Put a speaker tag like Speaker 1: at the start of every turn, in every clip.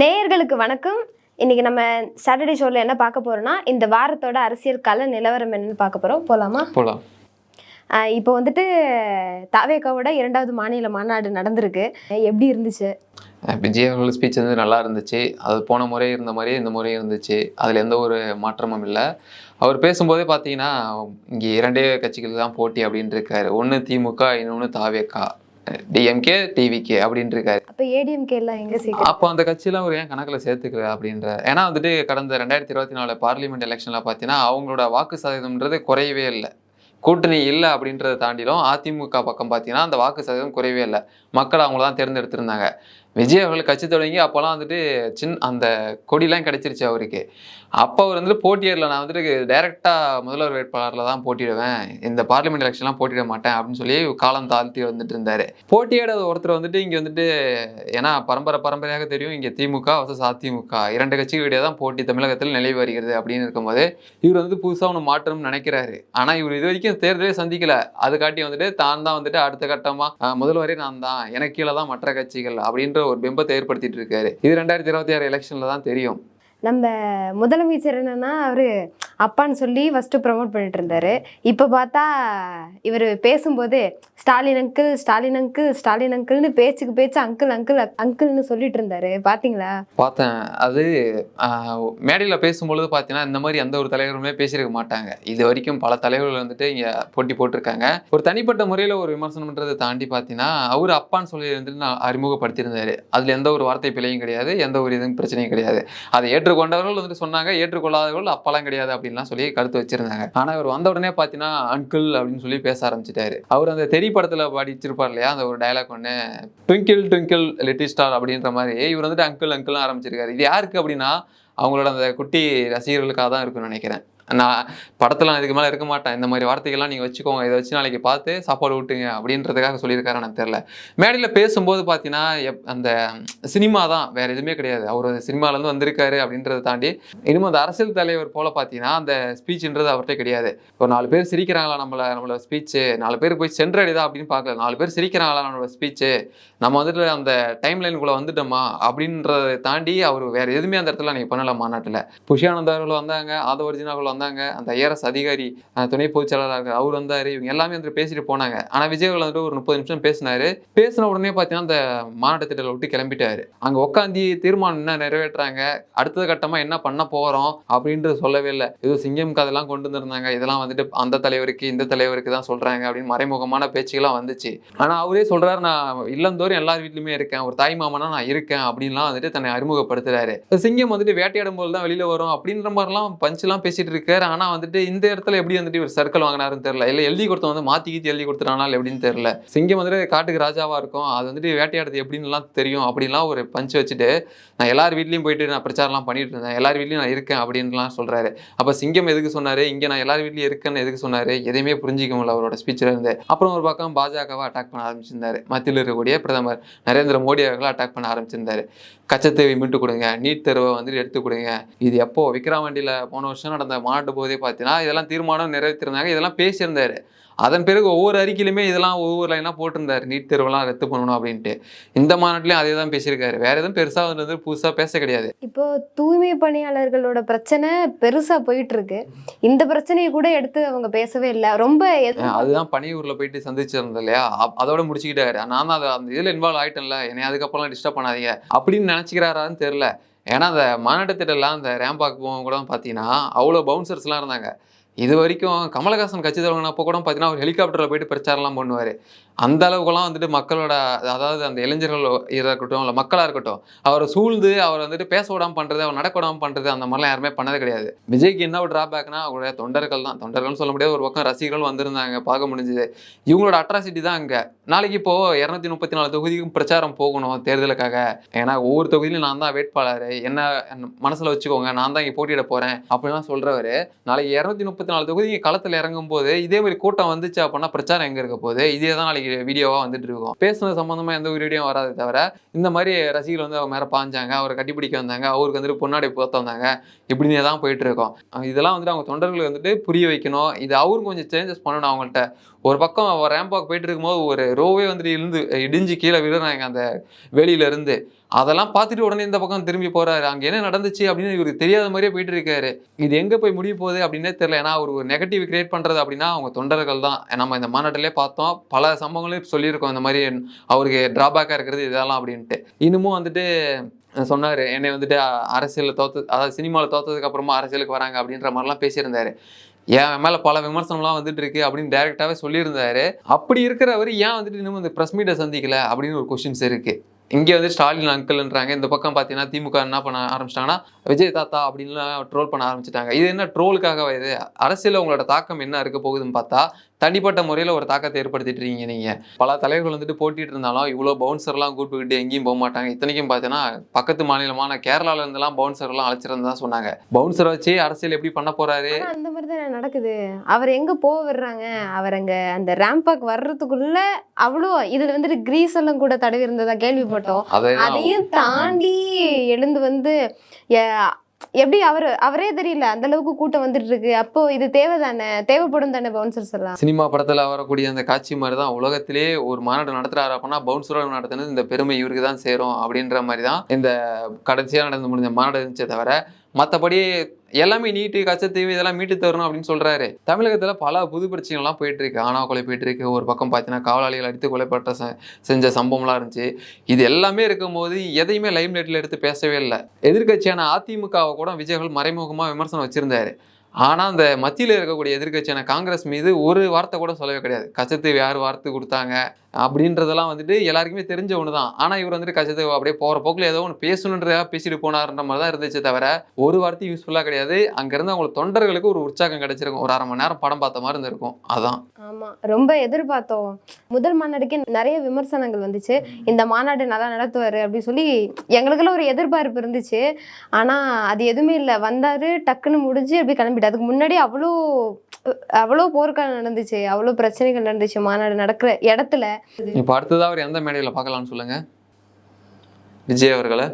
Speaker 1: நேயர்களுக்கு வணக்கம். இன்னைக்கு நம்ம சாட்டர்டே ஷோவில் என்ன பார்க்க போறோம்னா இந்த வாரத்தோட அரசியல் கள நிலவரம் என்னன்னு பார்க்க போறோம். போலாமா?
Speaker 2: போகலாம்
Speaker 1: ஆஹ் இப்போ வந்துட்டு தாவேக்காவோட இரண்டாவது மாநில மாநாடு நடந்திருக்கு. எப்படி இருந்துச்சு?
Speaker 2: விஜய் அவர்கள் ஸ்பீச் வந்து நல்லா இருந்துச்சு. அது போன முறை இருந்த மாதிரியே இந்த முறை இருந்துச்சு. அதில் எந்த ஒரு மாற்றமும் இல்லை. அவர் பேசும்போதே பார்த்தீங்கன்னா இங்கே இரண்டே கட்சிகள் தான் போட்டி அப்படின்னு இருக்காரு. ஒன்று திமுக இன்னொன்று தாவேக்கா. டிஎம்கே டிவிகே அப்படின்னு இருக்காரு
Speaker 1: அப்போ ஏடிஎம்கே எல்லாம் எங்க சீக்கிரம்
Speaker 2: அப்போ அந்த கட்சியெல்லாம் அவர் ஏன் கணக்கில் சேர்த்துக்கல அப்படின்ற ஏன்னா வந்துட்டு கடந்த ரெண்டாயிரத்தி இருபத்தி நாலு பார்லிமெண்ட் எலெக்ஷனில் பார்த்தீங்கன்னா அவங்களோட வாக்கு சதவீதம்ன்றது குறையவே இல்லை. கூட்டணி இல்லை அப்படின்றத தாண்டிலும் அதிமுக பக்கம் பார்த்தீங்கன்னா அந்த வாக்கு சதவீதம் குறையவே இல்லை. மக்கள் அவங்கள தான் தேர்ந்தெடுத்திருந்தாங்க. விஜய் அவர்கள் கட்சி தொடங்கி அப்போல்லாம் வந்துட்டு சின் அந்த கொடிலாம் கிடைச்சிருச்சு அவருக்கு. அப்போ அவர் வந்துட்டு போட்டியிடல. நான் வந்துட்டு டைரெக்டாக முதல்வர் வேட்பாளரில் தான் போட்டிடுவேன் இந்த பார்லிமெண்ட் எலெக்ஷன்லாம் போட்டிட மாட்டேன் அப்படின்னு சொல்லி காலம் தாழ்த்தி வந்துட்டு இருந்தார். போட்டியிடாத ஒருத்தர் வந்துட்டு இங்கே வந்துட்டு ஏன்னா பரம்பரை பரம்பரையாக தெரியும். இங்கே திமுக வசஸ் அதிமுக. இரண்டு கட்சிகளுடைய தான் போட்டி தமிழகத்தில் நிலவி வருகிறது அப்படின்னு இருக்கும்போது இவர் வந்து புதுசாக ஒன்று மாற்றணும்னு நினைக்கிறாரு. ஆனால் இவர் இது வரைக்கும் தேர்தலே சந்திக்கல. அது காட்டி வந்துட்டு தான் தான் வந்துட்டு அடுத்த கட்டமாக முதல்வரே நான் தான் எனக்கு கீழே தான் மற்ற கட்சிகள் அப்படின்ற ஒரு பிம்பத்தை ஏற்படுத்திட்டு இருக்காரு. இது ரெண்டாயிரத்தி இருபத்தி ஆறு எலெக்ஷன்ல தான் தெரியும்.
Speaker 1: நம்ம முதலமைச்சர் என்னன்னா அவரு அப்பான்னு சொல்லி ஃபஸ்ட்டு ப்ரமோட் பண்ணிட்டு இருந்தாரு. இப்போ பார்த்தா இவர் பேசும்போது ஸ்டாலின் அங்கிள் ஸ்டாலின் அங்கிள் ஸ்டாலின் அங்கிள்னு பேச்சுக்கு பேச்சு அங்கிள் அங்கிள் அங்கிள்னு சொல்லிட்டு இருந்தாரு. பாத்தீங்களா?
Speaker 2: பார்த்தேன். அது மேடையில் பேசும்பொழுது பார்த்தீங்கன்னா இந்த மாதிரி எந்த ஒரு தலைவருமே பேசியிருக்க மாட்டாங்க. இது வரைக்கும் பல தலைவர்கள் வந்துட்டு இங்கே போட்டி போட்டிருக்காங்க. ஒரு தனிப்பட்ட முறையில் ஒரு விமர்சனம்ன்றதை தாண்டி பார்த்தீங்கன்னா அவர் அப்பான்னு சொல்லி வந்துட்டு நான் அறிமுகப்படுத்தியிருந்தாரு. அதில் எந்த ஒரு வார்த்தை பிழையும் கிடையாது எந்த ஒரு இதுவும் பிரச்சனையும் கிடையாது. அதை ஏற்றுக்கொண்டவர்கள் வந்துட்டு சொன்னாங்க ஏற்றுக்கொள்ளாதவர்கள் அப்பெல்லாம் கிடையாது அப்படின்லாம் சொல்லி கருத்து வச்சிருந்தாங்க. ஆனால் இவர் வந்த உடனே பார்த்தீங்கன்னா அங்கிள் அப்படின்னு சொல்லி பேச ஆரம்பிச்சிட்டாரு. அவர் அந்த தெரி படத்தில் படிச்சிருப்பார் இல்லையா அந்த ஒரு டைலாக் ஒன்று ட்விங்கிள் ட்விங்கிள் லிட்டில் ஸ்டார் அப்படின்ற மாதிரி. இவர் வந்துட்டு அங்கிள் அங்கிள்னு ஆரம்பிச்சிருக்காரு. இது யாருக்கு அப்படின்னா அவங்களோட அந்த குட்டி ரசிகர்களுக்காக தான் இருக்கும்னு நினைக்கிறேன். நான் படத்தில் இதுக்கு மேலே இருக்க மாட்டேன். இந்த மாதிரி வார்த்தைகள்லாம் நீங்கள் வச்சுக்கோங்க. இதை வச்சு நாளைக்கு பார்த்து சாப்பாடு ஊட்டுங்க அப்படின்றதுக்காக சொல்லியிருக்காரு எனக்கு தெரில மேடையில் பேசும்போது பார்த்தீங்கன்னா எப் அந்த சினிமா தான் வேறு எதுவுமே கிடையாது. அவர் சினிமாலேருந்து வந்திருக்காரு அப்படின்றத தாண்டி இன்னும் அந்த அரசியல் தலைவர் போல் பார்த்தீங்கன்னா அந்த ஸ்பீச்ன்றது அவர்கிட்ட கிடையாது. ஒரு நாலு பேர் சிரிக்கிறாங்களா நம்மளை நம்மளோட ஸ்பீச்சு நாலு பேர் போய் சென்றடைதா அப்படின்னு பார்க்கல. நாலு பேர் சிரிக்கிறாங்களா நம்மளோட ஸ்பீச்சு நம்ம வந்துட்டு அந்த டைம் லைனுக்குள்ளே வந்துட்டோமா அப்படின்றத தாண்டி அவர் வேறு எதுவுமே அந்த இடத்துல நீங்கள் பண்ணல மாநாட்டில். புஷியானந்தர்கள் வந்தாங்க ஆதவர்ஜினா வந்தாங்க வந்தாங்க. அந்த ஐஆர்எஸ் அதிகாரி துணை பொதுச் செயலாளர் அவர் வந்தார். இவங்க எல்லாமே வந்து பேசிட்டு போனாங்க. ஆனால் விஜயகுல வந்துட்டு ஒரு முப்பது நிமிஷம் பேசினாரு. பேசின உடனே பார்த்தீங்கன்னா அந்த மாநாட்ட திட்டத்தை விட்டு கிளம்பிட்டாரு. அங்கே உட்காந்து தீர்மானம் என்ன நிறைவேற்றாங்க? அடுத்த கட்டமாக என்ன பண்ண போகிறோம் அப்படின்றது சொல்லவே இல்லை. ஏதோ சிங்கம் கதையெல்லாம் கொண்டு வந்திருந்தாங்க. இதெல்லாம் வந்துட்டு அந்த தலைவருக்கு இந்த தலைவருக்கு தான் சொல்கிறாங்க அப்படின்னு மறைமுகமான பேச்சுக்கெல்லாம் வந்துச்சு. ஆனால் அவரே சொல்கிறாரு நான் இல்லந்தோறும் எல்லார் வீட்லையுமே இருக்கேன். ஒரு தாய் மாமனா நான் இருக்கேன். அப்படின்லாம் வந்துட்டு தன்னை அறிமுகப்படுத்துறாரு. சிங்கம் வந்துட்டு வேட்டையாடும் போது தான் வெளியில வரும் அப்படின்ற மாதிரிலாம் பஞ்செல்லாம் பேசிட்டு இருக்காரு. ஆனால் வந்துட்டு இந்த இடத்துல எப்படி வந்துட்டு ஒரு சர்க்கிள் வாங்கினாருன்னு தெரியல. இல்லை எழுதி கொடுத்த வந்து மாற்றி கீத்தி எழுதி கொடுத்துட்டானால் எப்படின்னு தெரியல. சிங்கம் வந்துட்டு காட்டுக்கு ராஜாவாக இருக்கும். அது வந்துட்டு வேட்டையாடுறது எப்படின்னுலாம் தெரியும். அப்படின்லாம் ஒரு பஞ்சு வச்சுட்டு நான் எல்லார் வீட்லேயும் போயிட்டு நான் பிரச்சாரம்லாம் பண்ணிட்டு இருந்தேன். எல்லார் வீட்லேயும் நான் இருக்கேன் அப்படின்லாம் சொல்கிறாரு அப்போ சிங்கம் எதுக்கு சொன்னார்? இங்கே நான் எல்லார் வீட்லேயும் இருக்கேன்னு எதுக்கு சொன்னார்? எதையுமே புரிஞ்சிக்க முடியல அவரோட ஸ்பீச்சில் இருந்து. அப்புறம் ஒரு பக்கம் பாஜகவை அட்டாக் பண்ண ஆரம்பிச்சிருந்தாரு. மத்தியில் இருக்கக்கூடிய பிரதமர் நரேந்திர மோடி அவர்களை அட்டாக் பண்ண ஆரம்பிச்சிருந்தாரு. கச்சத்தேவை மீட்டு கொடுங்க. நீட் தேர்வை வந்துட்டு எடுத்து கொடுங்க. இது எப்போ? விக்ரவாண்டியில் போன வருஷம் நடந்த மாநாட்டு போதே பார்த்தீங்கன்னா இதெல்லாம் தீர்மானம் நிறைவேற்றிருந்தாங்க. இதெல்லாம் பேசியிருந்தாரு. அதன் பிறகு ஒவ்வொரு அறிக்கையிலுமே இதெல்லாம் ஒவ்வொரு லைனாக போட்டிருந்தாரு. நீட் தேர்வெல்லாம் ரத்து பண்ணணும் அப்படின்ட்டு. இந்த மாநாட்டிலையும் அதே தான் பேசியிருக்காரு. வேற எதுவும் பெருசாக வந்து புதுசாக பேச கிடையாது.
Speaker 1: இப்போ தூய்மை பணியாளர்களோட பிரச்சனை பெருசா போயிட்டு இருக்கு இந்த பிரச்சனையை கூட எடுத்து அவங்க பேசவே இல்லை. ரொம்ப
Speaker 2: அதுதான் பனியூர்ல போயிட்டு சந்திச்சிருந்தது இல்லையா? அதோட முடிச்சுக்கிட்டாரு. நான் தான் அந்த இதில் இன்வால்வ் ஆயிட்டேன்ல. என்னை அதுக்கப்புறம் டிஸ்டர்ப் பண்ணாதீங்க. அப்படின்னு நினச்சிக்கிறாரான்னு தெரில ஏன்னா அந்த மாநாட்டு அந்த ரேம்பாக் போகும் கூட பார்த்தீங்கன்னா அவ்வளோ பவுன்சர்ஸ்லாம் இருந்தாங்க. இது வரைக்கும் கமலஹாசன் கட்சி தலைவனப்போ கூட பார்த்தீங்கன்னா அவர் ஹெலிகாப்டரில் போயிட்டு பிரச்சாரம்லாம் பண்ணுவார். அந்த அளவுக்குலாம் வந்துட்டு மக்களோட அதாவது அந்த இளைஞர்கள் இருக்கட்டும் இல்லை மக்களாக இருக்கட்டும் அவரை சூழ்ந்து அவர் வந்துட்டு பேச விடாமல் பண்ணுறது அவர் நடக்க விடாமல் பண்ணுறது அந்த மாதிரிலாம் யாருமே பண்ணது கிடையாது. விஜய்க்கு என்ன ஒரு ட்ராபேக்னா அவருடைய தொண்டர்கள் தான். தொண்டர்கள்னு சொல்ல முடியாது ஒரு பக்கம் ரசிகர்கள் வந்திருந்தாங்க பார்க்க முடிஞ்சுது. இவங்களோட அட்ராசிட்டி தான் அங்கே. நாளைக்கு இப்போது இரநூத்தி முப்பத்தி நாலு தொகுதிக்கும் பிரச்சாரம் போகணும் தேர்தலுக்காக. ஏன்னா ஒவ்வொரு தொகுதியிலும் நான் தான் வேட்பாளர். என்ன மனசில் வச்சுக்கோங்க நான் தான் இங்கே போட்டியிட போகிறேன் அப்படிலாம் சொல்கிறவர் நாளைக்கு இரநூத்தி முப்பத்தி நாலு தொகுதி களத்தில் இறங்கும் போது இதே மாதிரி கூட்டம் வந்துச்சு அப்படின்னா பிரச்சாரம் எங்கே இருக்க போகுது? இதே தான் நாளைக்கு வீடியோவாக வந்துட்டு இருக்கும். பேசுனது சம்மந்தமாக எந்த ஒரு வீடியோ வராதே தவிர இந்த மாதிரி ரசிகர்கள் வந்து அவங்க மேலே பாஞ்சாங்க அவரை கட்டிப்பிடிக்க வந்தாங்க அவருக்கு வந்துட்டு பொன்னாடி போத்த வந்தாங்க இப்படினே தான் போயிட்டு இருக்கோம். இதெல்லாம் வந்துட்டு அவங்க தொண்டர்களுக்கு வந்துட்டு புரிய வைக்கணும். இது அவரும் கொஞ்சம் சேஞ்சஸ் பண்ணணும் அவங்கள்ட்ட. ஒரு பக்கம் ரேம்பாக் போயிட்டு இருக்கும்போது ஒரு ரோவே வந்துட்டு இருந்து இடிஞ்சு கீழே விழுறாங்க அந்த வெளியில இருந்து. அதெல்லாம் பார்த்துட்டு உடனே இந்த பக்கம் திரும்பி போறாரு. அங்கே என்ன நடந்துச்சு அப்படின்னு இவருக்கு தெரியாத மாதிரியே போயிட்டு இருக்காரு. இது எங்கே போய் முடிய போகுது அப்படின்னே தெரியல. ஏன்னா அவர் ஒரு நெகட்டிவ் கிரியேட் பண்ணுறது அப்படின்னா அவங்க தொண்டர்கள் தான். நம்ம இந்த மாநாட்டிலே பார்த்தோம். பல சம்பவங்களையும் சொல்லியிருக்கோம். இந்த மாதிரி அவருக்கு டிராபேக்காக இருக்கிறது இதெல்லாம் அப்படின்ட்டு. இன்னமும் வந்துட்டு சொன்னார். என்னை வந்துட்டு அரசியலில் தோத்து அதாவது சினிமாவில் தோத்ததுக்கு அப்புறமா அரசியலுக்கு வராங்க அப்படின்ற மாதிரிலாம் பேசியிருந்தாரு. என் மேலே பல விமர்சனம்லாம் வந்துட்டு இருக்கு அப்படின்னு டேரெக்டாகவே சொல்லியிருந்தாரு. அப்படி இருக்கிறவர் ஏன் வந்துட்டு இன்னும் இந்த பிரஸ் மீட்டை சந்திக்கல அப்படின்னு ஒரு கொஷின்ஸ் இருக்குது இங்கே வந்து ஸ்டாலின் அங்கிள்ன்றாங்க. இந்த பக்கம் பார்த்தீங்கன்னா திமுக என்ன பண்ண ஆரம்பிச்சிட்டாங்கன்னா விஜய் தாத்தா அப்படின்லாம் ட்ரோல் பண்ண ஆரம்பிச்சிட்டாங்க. இது என்ன ட்ரோலுக்காக இது? அரசியலில் உங்களோட தாக்கம் என்ன இருக்க போகுதுன்னு பார்த்தா தனிப்பட்ட முறையில் ஒரு தாக்கத்தை ஏற்படுத்திட்டு இருக்கீங்க நீங்கள் பல தலைவர்கள் வந்துட்டு போட்டிட்டு இருந்தாலும் இவ்வளோ பவுன்சர்லாம் கூப்பிட்டுக்கிட்டு எங்கேயும் போக மாட்டாங்க. இத்தனைக்கும் பார்த்தீங்கன்னா பக்கத்து மாநிலமான கேரளால இருந்தெல்லாம் பவுன்சர்லாம் அழைச்சிருந்தா சொன்னாங்க. பவுன்சரை வச்சு அரசியல் எப்படி பண்ண போறாரு?
Speaker 1: அந்த மாதிரி தான் நடக்குது. அவர் எங்க போக விடுறாங்க? அவர் அங்க அந்த ரேம்பாக் வர்றதுக்குள்ள அவ்வளோ இதுல வந்துட்டு கிரீஸ் எல்லாம் கூட தடவி இருந்ததா கேள்விப்பட்டோம்.
Speaker 2: அதை
Speaker 1: அதையும் தாண்டி எழுந்து வந்து எப்படி அவர் அவரே தெரியல அந்த அளவுக்கு கூட்டம் வந்துட்டு இருக்கு அப்போ இது தேவைதானே? தேவைப்படும் தானே பவுன்சர்ஸ் எல்லாம்?
Speaker 2: சினிமா படத்துல வரக்கூடிய அந்த காட்சி மாதிரி தான் உலகத்திலே ஒரு மாநாடு நடத்துறாரு அப்படின்னா பவுன்சரோட நடத்துனது இந்த பெருமை இவருக்கு தான் சேரும் அப்படின்ற மாதிரி தான் இந்த கடைசியா நடந்து முடிஞ்ச மாநாடு இருந்துச்சே தவிர மற்றபடி எல்லாமே நீட்டு கச்சத்தீவு இதெல்லாம் மீட்டு தரணும் அப்படின்னு சொல்கிறாரு தமிழகத்தில் பல புது பிரச்சனைகள்லாம் போயிட்டுருக்கு. ஆனா கொலை போயிட்டுருக்கு. ஒரு பக்கம் பார்த்தீங்கன்னா காவலாளிகள் அடித்து கொலைப்பட்ட ச- செஞ்ச சம்பவம்லாம் இருந்துச்சு. இது எல்லாமே இருக்கும்போது எதையுமே லைம் லைட்டில் எடுத்து பேசவே இல்லை. எதிர்க்கட்சியான அதிமுகவை கூட விஜய்கள் மறைமுகமாக விமர்சனம் வச்சுருந்தாரு. ஆனால் அந்த மத்தியில் இருக்கக்கூடிய எதிர்க்கட்சியான காங்கிரஸ் மீது ஒரு வார்த்தை கூட சொல்லவே கிடையாது. கச்சத்தீவு யார் வார்த்தை கொடுத்தாங்க அப்படின்றதெல்லாம் வந்துட்டு எல்லாருக்குமே தெரிஞ்ச ஒன்று தான் ஆனால் இவர் வந்துட்டு கச்சத்தீவு அப்படியே போகிற போக்கில் ஏதோ ஒன்று பேசணுன்றதா பேசிட்டு போனார்ன்ற மாதிரி தான் இருந்துச்சு தவிர ஒரு வார்த்தை யூஸ்ஃபுல்லாக கிடையாது. அங்கேருந்து அவங்களுக்கு தொண்டர்களுக்கு ஒரு உற்சாகம் கிடைச்சிருக்கும். ஒரு அரை மணி நேரம் படம் பார்த்த மாதிரி இருந்திருக்கும். அதான்.
Speaker 1: ஆமாம் ரொம்ப எதிர்பார்த்தோம் முதல் மாநாடுக்கே நிறைய விமர்சனங்கள் வந்துச்சு. இந்த மாநாடு நல்லா நடத்துவார் அப்படின்னு சொல்லி எங்களுக்கெல்லாம் ஒரு எதிர்பார்ப்பு இருந்துச்சு. ஆனால் அது எதுவுமே இல்லை. வந்தார் டக்குன்னு முடிஞ்சு அப்படி கிளம்பிட்டார். அதுக்கு முன்னாடி அவ்வளோ அவ்வளோ போர்க்காலம் நடந்துச்சு அவ்வளோ பிரச்சனைகள் நடந்துச்சு மாநாடு நடக்கிற இடத்துல.
Speaker 2: இப்போ அடுத்ததாக அவர் எந்த மேடையில் பார்க்கலாம்னு சொல்லுங்க? விஜய் அவர்களை.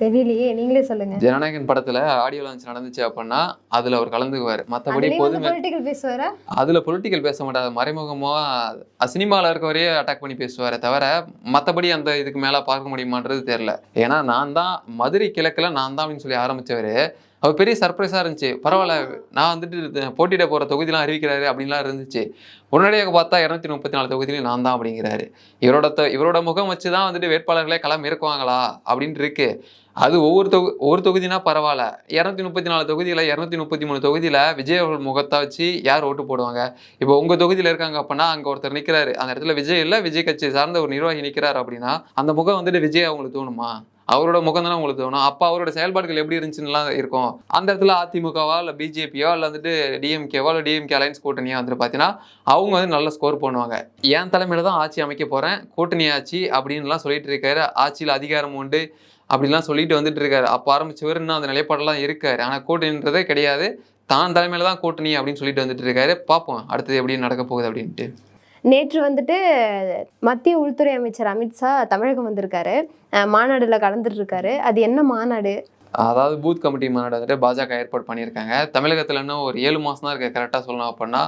Speaker 1: தெரியலையே நீங்களே சொல்லுங்க.
Speaker 2: ஜனநாயகன் படத்துல ஆடியோ லான்ச் நடந்துச்சு அப்படின்னா அதுல அவர் கலந்துக்குவார். பொதுமே
Speaker 1: பொலிட்டிக்கல் பேசுவாரா?
Speaker 2: அதுல பொலிட்டிக்கல் பேச மாட்டாரு. மறைமுகமா சினிமாவில் இருக்கவரையே அட்டாக் பண்ணி பேசுவாரே தவிர மற்றபடி அந்த இதுக்கு மேல பார்க்க முடியுமான்றது தெரியல. ஏன்னா நான் தான் மதுரை கிழக்குல நான் தான் அப்படின்னு சொல்லி ஆரம்பிச்சவரு. அவர் பெரிய சர்ப்ரைஸாக இருந்துச்சு. பரவாயில்ல நான் வந்துட்டு போட்டியிட போகிற தொகுதியெலாம் அறிவிக்கிறாரு அப்படின்லாம் இருந்துச்சு. உடனடியாக பார்த்தா இரநூத்தி முப்பத்தி நாலு தொகுதியிலையும் நான் தான் அப்படிங்கிறாரு. இவரோட தொ- இவரோட முகம் வச்சு தான் வந்துட்டு வேட்பாளர்களே களம் இருக்குவாங்களா அப்படின்ட்டு இருக்கு. அது ஒவ்வொரு தொகு ஒவ்வொரு தொகுதினா பரவாயில்ல. இரநூத்தி முப்பத்தி நாலு தொகுதியில் இரநூத்தி முப்பத்தி மூணு தொகுதியில் விஜய் அவர்கள் முகத்தை வச்சு யார் ஓட்டு போடுவாங்க? இப்போ உங்கள் தொகுதியில் இருக்காங்க அப்படின்னா அங்கே ஒருத்தர் நிற்கிறாரு அந்த இடத்துல விஜய் இல்லை விஜய் கட்சி சார்ந்த ஒரு நிர்வாகி நிற்கிறாரு அப்படின்னா அந்த முகம் வந்துட்டு விஜய் அவங்களுக்கு தோணுமா? அவரோட முகம் தானே உங்களுக்கு தோணும்? அப்போ அவரோட செயல்பாடுகள் எப்படி இருந்துச்சுன்னுலாம் இருக்கும். அந்த இடத்துல அதிமுகவா இல்லை பிஜேபியோ இல்லை வந்துட்டு டிஎம்கேவா இல்லை டிஎம்கே அலைன்ஸ் கூட்டணியா வந்துட்டு பார்த்தீங்கன்னா அவங்க வந்து நல்ல ஸ்கோர் பண்ணுவாங்க. என் தலைமையில தான் ஆட்சி அமைக்க போகிறேன் கூட்டணி ஆட்சி அப்படின்லாம் சொல்லிட்டு இருக்காரு. ஆட்சியில் அதிகாரம் உண்டு அப்படிலாம் சொல்லிட்டு வந்துட்டு இருக்காரு. அப்போ ஆரம்பிச்சவர் இன்னும் அந்த நிலைப்பாடெல்லாம் இருக்காரு. ஆனால் கூட்டணின்றதே கிடையாது. தான் தலைமையில தான் கூட்டணி அப்படின்னு சொல்லிட்டு வந்துட்டு இருக்காரு. பார்ப்போம் அடுத்தது எப்படி நடக்க போகுது அப்படின்ட்டு.
Speaker 1: நேற்று வந்துட்டு மத்திய உள்துறை அமைச்சர் அமித்ஷா தமிழகம் வந்திருக்காரு. மாநாடில் மாநாடுல கலந்துட்டு இருக்காரு அது என்ன மாநாடு?
Speaker 2: அதாவது பூத் கமிட்டி மாநாடு வந்துட்டு பாஜக ஏற்பாடு பண்ணியிருக்காங்க. தமிழகத்தில் இன்னும் ஒரு ஏழு மாதம் தான் இருக்குது கரெக்டாக சொல்லணும் அப்படின்னா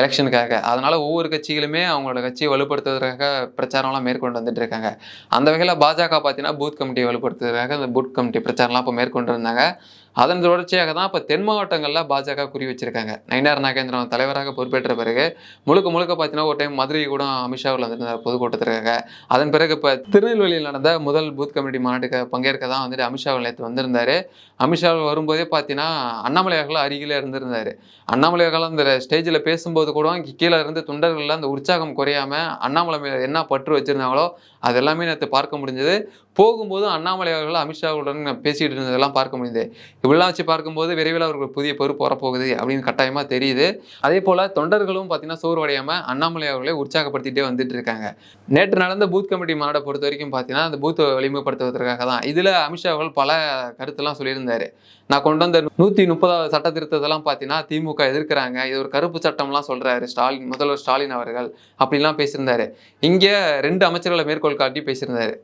Speaker 2: எலெக்ஷனுக்காக அதனால் ஒவ்வொரு கட்சிகளுமே அவங்களோட கட்சியை வலுப்படுத்துவதற்காக பிரச்சாரம்லாம் மேற்கொண்டு வந்துட்டு இருக்காங்க. அந்த வகையில் பாஜக பார்த்தீங்கன்னா பூத் கமிட்டியை வலுப்படுத்துவதற்காக அந்த பூத் கமிட்டி பிரச்சாரம்லாம் இப்போ மேற்கொண்டு இருந்தாங்க. அதன் தொடர்ச்சியாக தான் இப்போ தென் மாவட்டங்களில் பாஜக குறி வச்சிருக்காங்க. நயினார் நாகேந்திரன் தலைவராக பொறுப்பேற்ற பிறகு முழுக்க முழுக்க பார்த்தீங்கன்னா ஒரு டைம் மதுரை கூட அமித்ஷாவில் வந்து பொதுக்கூட்டத்திற்காக அதன் பிறகு இப்போ திருநெல்வேலியில் நடந்த முதல் பூத் கமிட்டி மாநாட்டுக்கு பங்கேற்க தான் வந்துட்டு அமித்ஷாவில் நேற்று வந்திருந்தார். அமித்ஷா வரும்போதே பார்த்தீங்கன்னா அண்ணாமலை அவர்கள் அருகிலே இருந்திருந்தார். அண்ணாமலை அவர்கள் அந்த ஸ்டேஜில் பேசும்போது கூட கீழே இருந்து தொண்டர்களில் அந்த உற்சாகம் குறையாம அண்ணாமலை என்ன பற்று வச்சிருந்தாங்களோ அது எல்லாமே நேற்று பார்க்க முடிஞ்சது. போகும்போது அண்ணாமலை அவர்கள் அமித்ஷாவுடன் பேசிட்டு இருந்ததெல்லாம் பார்க்க முடியுது இப்படிலாம் வச்சு பார்க்கும்போது விரைவில் அவருக்கு புதிய பொறுப்பு வரப்போகுது அப்படின்னு கட்டாயமா தெரியுது. அதே போல தொண்டர்களும் பார்த்தீங்கன்னா சோர்வடையாம அண்ணாமலை அவர்களை உற்சாகப்படுத்திட்டே வந்துட்டு இருக்காங்க. நேற்று நடந்த பூத் கமிட்டி மாநாட்டை பொறுத்த வரைக்கும் பார்த்தீங்கன்னா அந்த பூத்தை வலிமைப்படுத்துவதற்காக தான். இதில் அமித்ஷா அவர்கள் பல கருத்தெல்லாம் சொல்லியிருந்தாரு. நான் கொண்டு வந்த நூற்றி முப்பதாவது சட்ட திருத்தத்தெல்லாம் பார்த்தீங்கன்னா திமுக எதிர்க்கிறாங்க. இது ஒரு கருப்பு சட்டம்லாம் சொல்றாரு ஸ்டாலின் முதல்வர் ஸ்டாலின் அவர்கள் அப்படிலாம் பேசியிருந்தாரு. இங்கே ரெண்டு அமைச்சர்களை மேற்கோள் காட்டி பேசியிருந்தாரு.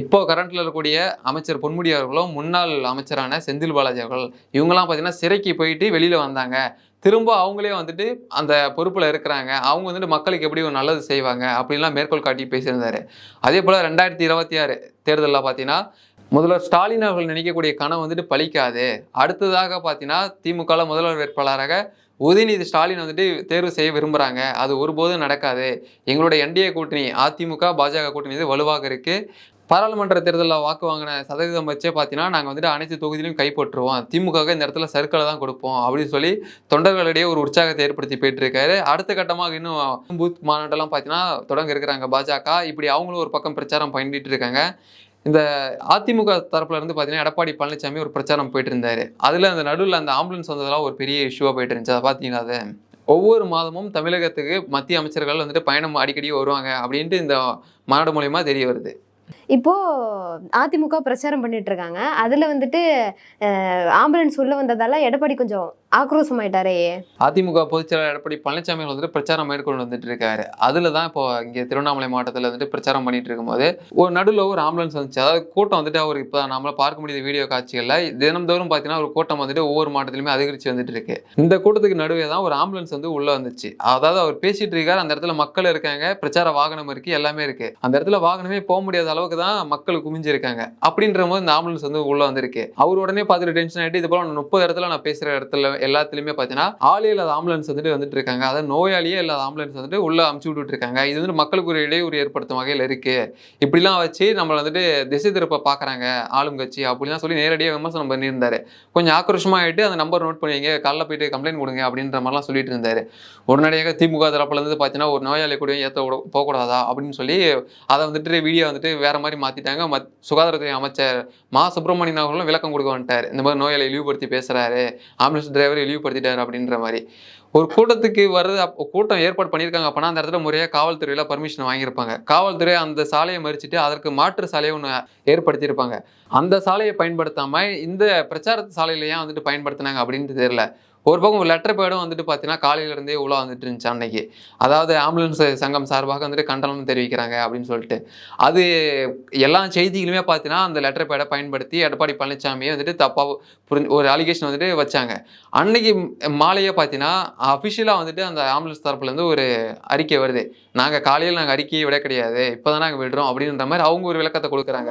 Speaker 2: இப்போ கரண்ட்டில் இருக்கக்கூடிய அமைச்சர் பொன்முடி அவர்களும் முன்னாள் அமைச்சரான செந்தில் பாலாஜி அவர்கள் இவங்கெல்லாம் பார்த்தீங்கன்னா சிறைக்கு போயிட்டு வெளியில் வந்தாங்க. திரும்ப அவங்களே வந்துட்டு அந்த பொறுப்பில் இருக்கிறாங்க. அவங்க வந்துட்டு மக்களுக்கு எப்படி ஒரு நல்லது செய்வாங்க அப்படின்லாம் மேற்கோள் காட்டி பேசியிருந்தாரு. அதே போல் ரெண்டாயிரத்தி இருபத்தி ஆறு தேர்தலில் பார்த்தீங்கன்னா முதல்வர் ஸ்டாலின் அவர்கள் நினைக்கக்கூடிய கனவு வந்துட்டு பழிக்காது அடுத்ததாக பார்த்தீங்கன்னா திமுக முதல்வர் வேட்பாளராக உதயநிதி ஸ்டாலின் வந்துட்டு தேர்வு செய்ய விரும்புகிறாங்க அது ஒருபோதும் நடக்காது. எங்களுடைய என்டிஏ கூட்டணி அதிமுக பாஜக கூட்டணி இது வலுவாக இருக்குது பாராளுமன்ற தேர்தலில் வாக்கு வாங்கின சதவீதம் வச்சே பார்த்தீங்கன்னா நாங்கள் வந்துட்டு அனைத்து தொகுதியிலும் கைப்பற்றுவோம் திமுக இந்த இடத்துல சர்க்கிளை தான் கொடுப்போம் அப்படின்னு சொல்லி தொண்டர்களிடையே ஒரு உற்சாகத்தை ஏற்படுத்தி போயிட்டு இருக்காரு அடுத்த கட்டமாக இன்னும் பூத் மாநாட்டெல்லாம் பார்த்தீங்கன்னா தொடங்க இருக்கிறாங்க பாஜக. இப்படி அவங்களும் ஒரு பக்கம் பிரச்சாரம் பண்ணிட்டு இருக்காங்க. இந்த அதிமுக தரப்புல இருந்து பார்த்தீங்கன்னா எடப்பாடி பழனிசாமி ஒரு பிரச்சாரம் போயிட்டு இருந்தாரு. அதில் அந்த நடுவில் அந்த ஆம்புலன்ஸ் வந்ததெல்லாம் ஒரு பெரிய இஷ்யூவாக போயிட்டு இருந்துச்சு. அதை பார்த்தீங்கன்னா அது? ஒவ்வொரு மாதமும் தமிழகத்துக்கு மத்திய அமைச்சர்கள் வந்துட்டு பயணம் அடிக்கடி வருவாங்க அப்படின்ட்டு இந்த மாநாடு மூலயமா தெரிய வருது.
Speaker 1: இப்போது அதிமுக பிரச்சாரம் பண்ணிட்டு இருக்காங்க அதில் வந்துட்டு ஆம்புலன்ஸ் உள்ள வந்ததால எடப்பாடி கொஞ்சம் ஆக்ரோஷமாயிட்டாரே.
Speaker 2: அதிமுக பொதுச்செயலாளர் எடப்பாடி பழனிசாமி வந்துட்டு பிரச்சாரம் மேற்கொண்டு வந்துட்டு இருக்காரு அதில் தான் இப்போ இங்கே திருவண்ணாமலை மாவட்டத்தில் வந்துட்டு பிரச்சாரம் பண்ணிட்டு இருக்கும்போது ஒரு நடுவில் ஒரு ஆம்புலன்ஸ் வந்துச்சு. அதாவது கூட்டம் வந்துட்டு அவர் இப்போ நம்மள பார்க்க முடியாத வீடியோ காட்சிகளில். தினம்தோறும் பார்த்தீங்கன்னா ஒரு கூட்டம் வந்துட்டு ஒவ்வொரு மாவட்டத்திலுமே அதிகரிச்சு வந்துட்டு இருக்கு இந்த கூட்டத்துக்கு நடுவே தான் ஒரு ஆம்புலன்ஸ் வந்து உள்ளே வந்துச்சு. அதாவது அவர் பேசிட்டு இருக்காரு. அந்த இடத்துல மக்கள் இருக்காங்க. பிரச்சார வாகனம் இருக்கு. எல்லாமே இருக்கு. அந்த இடத்துல வாகனமே போக முடியாத அளவுக்கு தான் மக்கள் குமிஞ்சிருக்காங்க. அப்படின்ற போது இந்த ஆம்புலன்ஸ் வந்து உள்ள வந்திருக்கு. அவர் உடனே பார்த்துட்டு டென்ஷன் ஆகிட்டு இது போல முப்பது இடத்துல நான் பேசுகிற இடத்துல எல்லாத்துலையுமே பார்த்தீங்கன்னா ஆளே இல்லாத ஆம்புலன்ஸ் வந்துட்டு வந்துட்டு இருக்காங்க அதாவது நோயாளியே இல்லாத ஆம்புலன்ஸ் வந்துட்டு உள்ள அமுச்சு விட்டுட்டு இருக்காங்க இது வந்து மக்களுக்கு ஒரு இடையூறு ஏற்படுத்தும் வகையில் இருக்கு. இப்படிலாம் வச்சு நம்மளை வந்துட்டு திசை திருப்ப பார்க்குறாங்க ஆளும் கட்சி. அப்படிலாம் சொல்லி நேரடியாக விமர்சனம் பண்ணியிருந்தாரு. கொஞ்சம் ஆக்ரோஷமாக ஆகிட்டு அந்த நம்பர் நோட் பண்ணுவீங்க காலைல போயிட்டு கம்ப்ளைண்ட் கொடுங்க. அப்படின்ற மாதிரிலாம் சொல்லிட்டு இருந்தாரு உடனடியாக திமுக தரப்புலேருந்து பார்த்தீங்கன்னா ஒரு நோயாளி கூட ஏற்ற போகக்கூடாதா? அப்படின்னு சொல்லி அதை வந்துட்டு வீடியோ வந்துட்டு வேற மாதிரி மாற்றிட்டாங்க மத் சுகாதாரத்துறை அமைச்சர் மா. சுப்பிரமணியன் அவர்களும் விளக்கம் கொடுக்க வந்துட்டார். இந்த மாதிரி நோயாளி இழிவுபடுத்தி பேசுகிறாரு ஆம்புலன்ஸ் டிரைவர் இழிவுபடுத்திட்டார் அப்படின்ற மாதிரி. ஒரு கூட்டத்துக்கு வர்றது அப்போ கூட்டம் ஏற்பாடு பண்ணியிருக்காங்க. அப்படின்னா அந்த இடத்துல முறையாக காவல்துறையில பர்மிஷன் வாங்கியிருப்பாங்க. காவல்துறை அந்த சாலையை மறிச்சிட்டு அதற்கு மாற்று சாலையை ஒன்று ஏற்படுத்தியிருப்பாங்க. அந்த சாலையை பயன்படுத்தாமல் இந்த பிரச்சார சாலையில ஏன் வந்துட்டு பயன்படுத்தினாங்க அப்படின்ட்டு தெரியல. ஒரு பக்கம் ஒரு லெட்டர் பேடும் வந்துட்டு பார்த்தீங்கன்னா காலையிலேருந்தே உலா வந்துட்டு இருந்துச்சு அன்னைக்கு. அதாவது ஆம்புலன்ஸ் சங்கம் சார்பாக வந்துட்டு கண்டனம் தெரிவிக்கிறாங்க அப்படின்னு சொல்லிட்டு. அது எல்லா செய்திகளுமே பார்த்தீங்கன்னா அந்த லெட்டர் பேடை பயன்படுத்தி எடப்பாடி பழனிசாமியை வந்துட்டு தப்பாக புரிஞ்சு ஒரு அலிகேஷன் வந்துட்டு வச்சாங்க. அன்னைக்கு மாலையே பார்த்தீங்கன்னா அஃபிஷியலாக வந்துட்டு அந்த ஆம்புலன்ஸ் தரப்புலேருந்து ஒரு அறிக்கை வருது. நாங்கள் காலையில் நாங்கள் அறிக்கையை விட கிடையாது. இப்போ தான் நாங்கள் விடுறோம் அப்படின்ற மாதிரி அவங்க ஒரு விளக்கத்தை கொடுக்குறாங்க.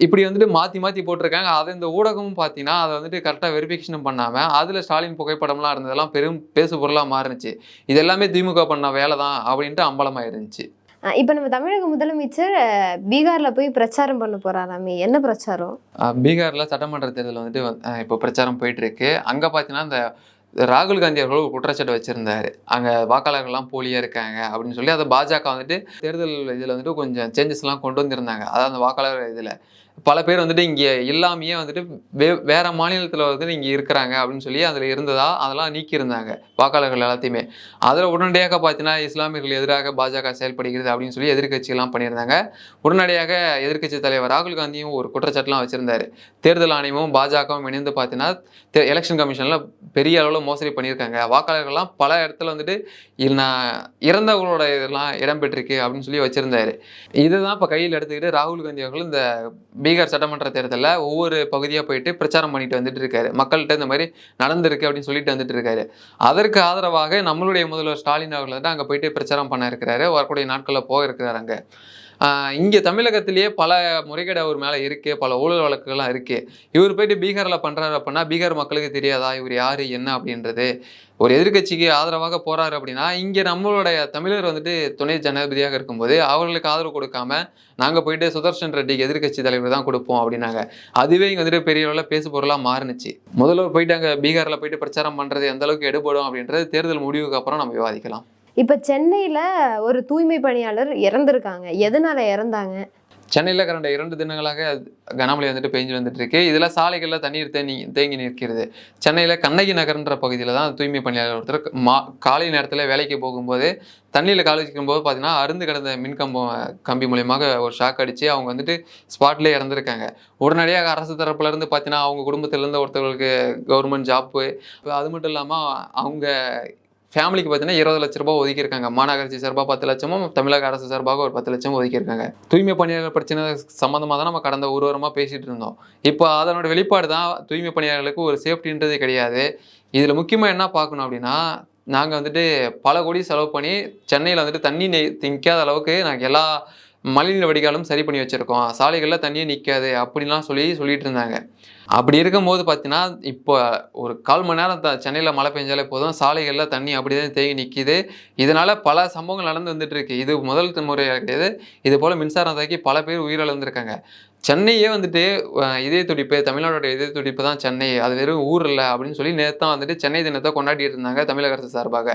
Speaker 2: இப்படி வந்துட்டு மாற்றி மாற்றி போட்டிருக்காங்க. அதை இந்த ஊடகமும் பார்த்தீங்கன்னா அதை வந்துட்டு கரெக்டாக வெரிஃபிகேஷன் பண்ணாமல் அதில் ஸ்டாலின் புகைப்படம்லாம் இருந்ததெல்லாம் பெரும் பேசு பொருளாக மாறுனுச்சு. இது எல்லாமே திமுக பண்ண வேலை தான் அப்படின்ட்டு
Speaker 1: அஹ், இப்ப நம்ம தமிழக முதலமைச்சர் பீகார்ல போய் பிரச்சாரம் பண்ண போறாராமே என்ன பிரச்சாரம்?
Speaker 2: பீகார்ல சட்டமன்ற தேர்தல் வந்துட்டு இப்போ பிரச்சாரம் போயிட்டு இருக்கு. அங்க பார்த்தீங்கன்னா இந்த ராகுல் காந்தி அவர்கள் ஒரு குற்றச்சாட்டு வச்சிருந்தாரு. அங்கே வாக்காளர்கள்லாம் போலியாக இருக்காங்க அப்படின்னு சொல்லி அதை பாஜக வந்துட்டு தேர்தல் இதில் வந்துட்டு கொஞ்சம் சேஞ்சஸ்லாம் கொண்டு வந்திருந்தாங்க. அதாவது அந்த வாக்காளர் இதில் பல பேர் வந்துட்டு இங்கே இல்லாமையே வந்துட்டு வே வேறு மாநிலத்தில் வந்து இங்கே இருக்கிறாங்க அப்படின்னு சொல்லி அதில் இருந்ததா அதெல்லாம் நீக்கியிருந்தாங்க வாக்காளர்கள் எல்லாத்தையுமே. அதில் உடனடியாக பார்த்தீங்கன்னா இஸ்லாமியர்கள் எதிராக பாஜக செயல்படுகிறது அப்படின்னு சொல்லி எதிர்க்கட்சிகள்லாம் பண்ணியிருந்தாங்க. உடனடியாக எதிர்க்கட்சி தலைவர் ராகுல் காந்தியும் ஒரு குற்றச்சாட்டுலாம் வச்சுருந்தார். தேர்தல் ஆணையமும் பாஜகவும் இணைந்து பார்த்தீங்கன்னா எலெக்ஷன் கமிஷனில் பெரிய அளவில் மோசடி பண்ணியிருக்காங்க. வாக்காளர்கள்லாம் பல இடத்துல வந்துட்டு நான் இறந்தவங்களோட இதெல்லாம் இடம்பெற்றிருக்கு அப்படின்னு சொல்லி வச்சுருந்தாரு. இதுதான் இப்போ கையில் எடுத்துக்கிட்டு ராகுல் காந்தி அவர்கள் இந்த பீகார் சட்டமன்ற தேர்தலில் ஒவ்வொரு பகுதியாக போயிட்டு பிரச்சாரம் பண்ணிட்டு வந்துட்டு இருக்காரு. மக்கள்கிட்ட இந்த மாதிரி நடந்திருக்கு அப்படின்னு சொல்லிட்டு வந்துட்டு இருக்காரு. அதற்கு ஆதரவாக நம்மளுடைய முதல்வர் ஸ்டாலின் அவர்கள் அங்கே போயிட்டு பிரச்சாரம் பண்ண இருக்கிறாரு. வரக்கூடிய நாட்களில் போக இருக்கிறாரு அங்கே. இங்கே தமிழகத்திலேயே பல முறைகேடு அவர் மேலே இருக்குது பல ஊழல் வழக்குகள்லாம் இருக்குது இவர் போயிட்டு பீகாரில் பண்ணுறாரு அப்படின்னா பீகார் மக்களுக்கு தெரியாதா? இவர் யார்? என்ன அப்படின்றது. ஒரு எதிர்க்கட்சிக்கு ஆதரவாக போகிறாரு அப்படின்னா இங்கே நம்மளுடைய தமிழர் வந்துட்டு துணை ஜனாதிபதியாக இருக்கும்போது அவர்களுக்கு ஆதரவு கொடுக்காம நாங்கள் போயிட்டு சுதர்ஷன் ரெட்டிக்கு எதிர்க்கட்சி தலைவர் தான் கொடுப்போம் அப்படின்னாங்க. அதுவே இங்கே வந்துட்டு பெரிய அளவில் பேசு பொருளாக மாறுனுச்சு. முதல்வர் போயிட்டு அங்கே பீகாரில் போயிட்டு பிரச்சாரம் பண்ணுறது எந்த அளவுக்கு எடுபடும் அப்படின்றது தேர்தல் முடிவுக்கு அப்புறம் நம்ம விவாதிக்கலாம்.
Speaker 1: இப்போ சென்னையில் ஒரு தூய்மை பணியாளர் இறந்துருக்காங்க. எதனால இறந்தாங்க?
Speaker 2: சென்னையில் கடந்த இரண்டு தினங்களாக கனமழை வந்துட்டு பெஞ்சு வந்துட்டு இருக்கு இதில் சாலைகளில் தண்ணீர் தேங்கி தேங்கி நிற்கிறது. சென்னையில் கண்ணகி நகர்ன்ற பகுதியில் தான் தூய்மை பணியாளர் ஒருத்தர் மா காலை நேரத்தில் வேலைக்கு போகும்போது தண்ணியில் கால் போது பார்த்தீங்கன்னா அருந்து கிடந்த மின்கம்பம் கம்பி மூலியமாக ஒரு ஷாக் அடித்து அவங்க வந்துட்டு ஸ்பாட்லேயே இறந்துருக்காங்க. உடனடியாக அரசு தரப்புலேருந்து பார்த்தீங்கன்னா அவங்க குடும்பத்திலேருந்து ஒருத்தவங்களுக்கு கவர்மெண்ட் ஜாப்பு அது மட்டும் இல்லாமல் அவங்க ஃபேமிலிக்கு பார்த்தீங்கன்னா இருபது லட்ச ரூபாய் ஒதுக்கியிருக்காங்க. மாநகராட்சி சார்பாக பத்து லட்சமும் தமிழக அரசு சார்பாக ஒரு பத்து லட்சமும் ஒதுக்கியிருக்காங்க. தூய்மை பணியாளர் பிரச்சனை சம்மந்தமாக தான் நம்ம கடந்த ஒரு வாரமாக பேசிகிட்டு இருந்தோம். இப்போ அதனோட வெளிப்பாடு தான் தூய்மை பணியாளர்களுக்கு ஒரு சேஃப்டின்றதே கிடையாது. இதில் முக்கியமாக என்ன பார்க்கணும் அப்படின்னா நாங்கள் வந்துட்டு பல கோடி செலவு பண்ணி சென்னையில் வந்துட்டு தண்ணி நெய் திங்காத அளவுக்கு நாங்கள் எல்லா மழைநீர் வடிகாலும் சரி பண்ணி வச்சுருக்கோம். சாலைகளில் தண்ணியே நிற்காது அப்படின்லாம் சொல்லி சொல்லிட்டு இருந்தாங்க. அப்படி இருக்கும்போது பார்த்தீங்கன்னா இப்போ ஒரு கால் மணி நேரம் த சென்னையில் மழை பெஞ்சாலே போதும். சாலைகளில் தண்ணி அப்படி தான் தேங்கி நிற்கிது இதனால் பல சம்பவங்கள் நடந்து வந்துட்டு இருக்கு. இது முதல் முறையாக கிடையாது இது போல் மின்சாரம் தாக்கி பல பேர் உயிரிழந்திருக்காங்க. சென்னையே வந்துட்டு இதய துடிப்பு தமிழ்நாடோட இதய துடிப்பு தான் சென்னை. அது வெறும் ஊர் இல்லை அப்படின்னு சொல்லி நேற்று வந்துட்டு சென்னை தினத்தை கொண்டாடிட்டு இருந்தாங்க தமிழக அரசு சார்பாக.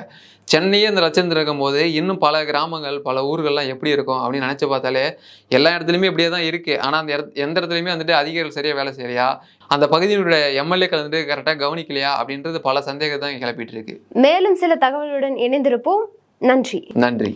Speaker 2: சென்னையே இந்த லட்சத்தில் இருக்கும்போது இன்னும் பல கிராமங்கள் பல ஊர்கள்லாம் எப்படி இருக்கும் அப்படின்னு நினச்சி பார்த்தாலே எல்லா இடத்துலையுமே இப்படியே தான் இருக்குது ஆனால் அந்த எந்த இடத்துலையுமே வந்துட்டு அதிகாரிகள் சரியாக வேலை செய்யலையா? அந்த பகுதியினுடைய எம்எல்ஏக்கள் வந்துட்டு கரெக்டாக கவனிக்கலையா? அப்படின்றது பல சந்தேகத்தை தான் கிளப்பிட்டு இருக்கு.
Speaker 1: மேலும் சில தகவலுடன் இணைந்திருப்போம். நன்றி.
Speaker 2: நன்றி.